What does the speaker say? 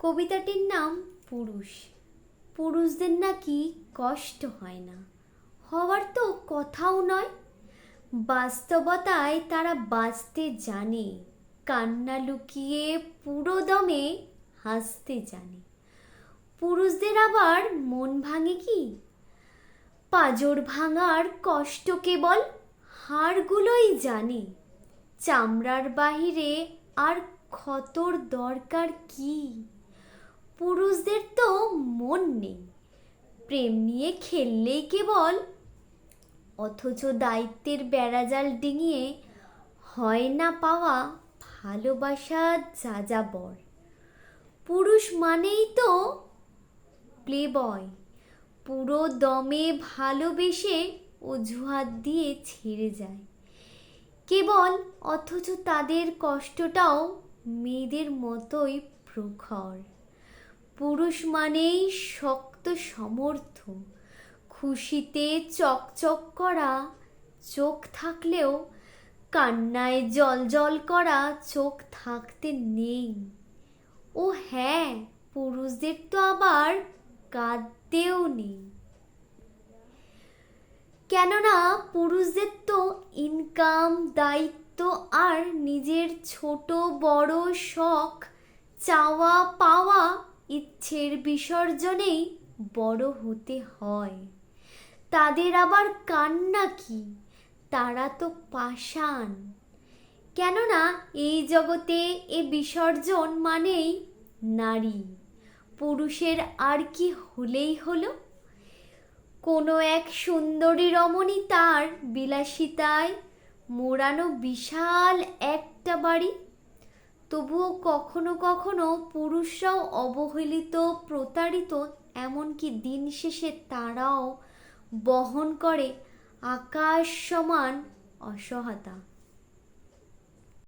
কবিতাটির নাম পুরুষ। পুরুষদের নাকি কষ্ট হয় না। হওয়ার তো কথাও নয়। বাস্তবতায় তারা বাঁচতে জানে। কান্না লুকিয়ে পুরো দমে হাসতে জানে। পুরুষদের আবার মন ভাঙে কি? পাজর ভাঙার কষ্ট কেবল হাড়গুলোই জানে। চামড়ার বাহিরে আর ক্ষতর দরকার কি? পুরুষদের তো মন নেই। প্রেম নিয়ে খেললেই কেবল, অথচ দায়িত্বের বেড়াজাল ডিঙিয়ে হয় না পাওয়া ভালোবাসা যা যাযাবর। পুরুষ মানেই তো প্লে বয় পুরো দমে ভালোবেসে অজুহাত দিয়ে ছেড়ে যায়। কেবল, অথচ তাদের কষ্টটাও মেয়েদের মতোই প্রখর। পুরুষ মানেই শক্ত সমর্থ খুশিতে চকচক করা, চোখ থাকলেও কান্নায় জল জল করা চোখ থাকতে নেই। ও হ্যাঁ পুরুষদের তো আবার কাঁদতেও নেই। কেননা পুরুষদের তো ইনকাম দায়িত্ব আর নিজের ছোট বড় শখ চাওয়া পাওয়া ইচ্ছের বিসর্জনেই বড় হতে হয়। তাদের আবার কান্না কি? তারা তো পাষাণ। কেননা এই জগতে এ বিসর্জন মানেই নারী। পুরুষের আর কি হলেই হলো? কোনো এক সুন্দরী রমণী তার বিলাসিতায় মোড়ানো বিশাল একটা বাড়ি তবুও কখনো কখনো পুরুষরাও অবহেলিত, প্রতারিত, এমনকি দিন শেষে তারাও বহন করে আকাশ সমান অসহায়তা।